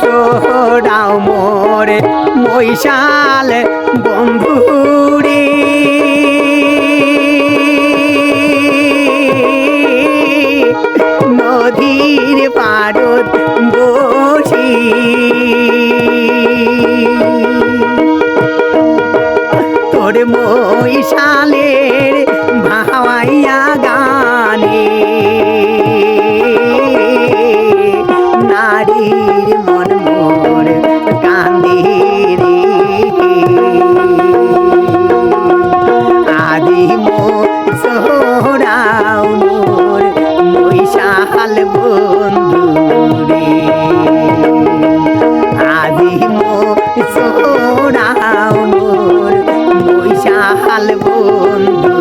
সোরাও মোরে মৈশাল বন্ধুরে। নদীর পারত বসি। তোর মৈশালের মৈশাল বন্ধু রে আদি মোর মোর মৈশাল বন্ধু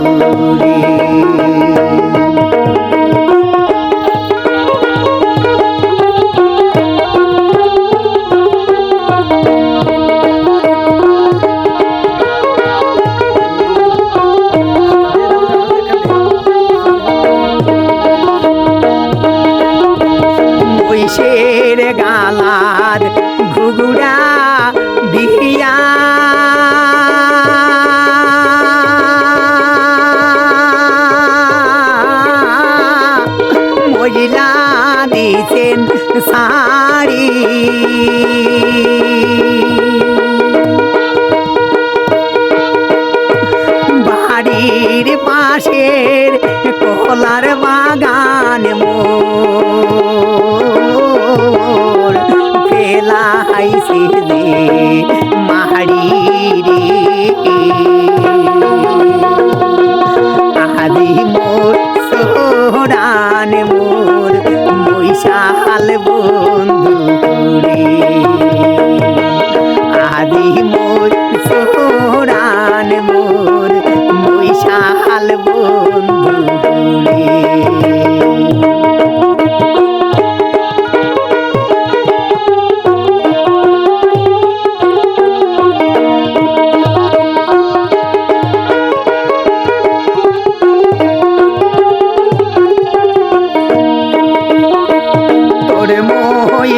রে মহিষের গালার ঘুগুড়া দিয়া মহিলা দিছেন শাড়ি। বাড়ির পাশের কলার বাগান মোর ফেলাইছে যে মাহারি রে। আদি মোর সোহরান, মোর মৈশাল বন্ধু রে। আদি মোর সোহরান, মোর মৈশাল বন্ধু রে।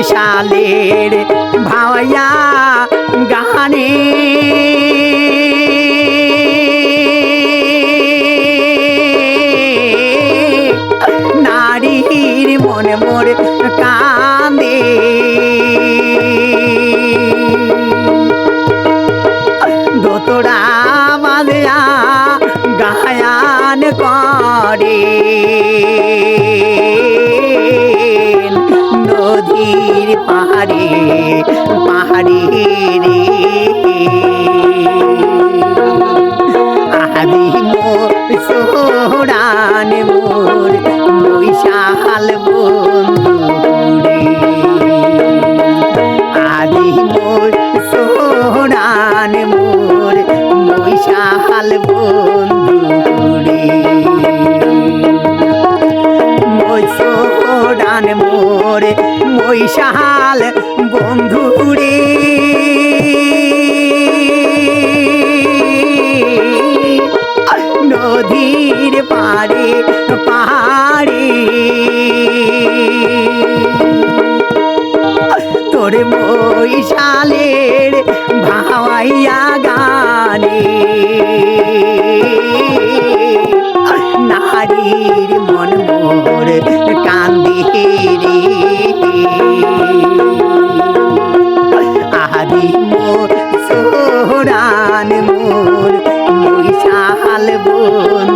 মহিষালের ভাওয়া গানে। নদীর পাহাড়ে পাহাড়ে রে। আদি মোর সোড়ান মোর মৈশাল বন্ধুরে। নদীর পাড়ে পাহাড়ে। তোর মৈশালের মোর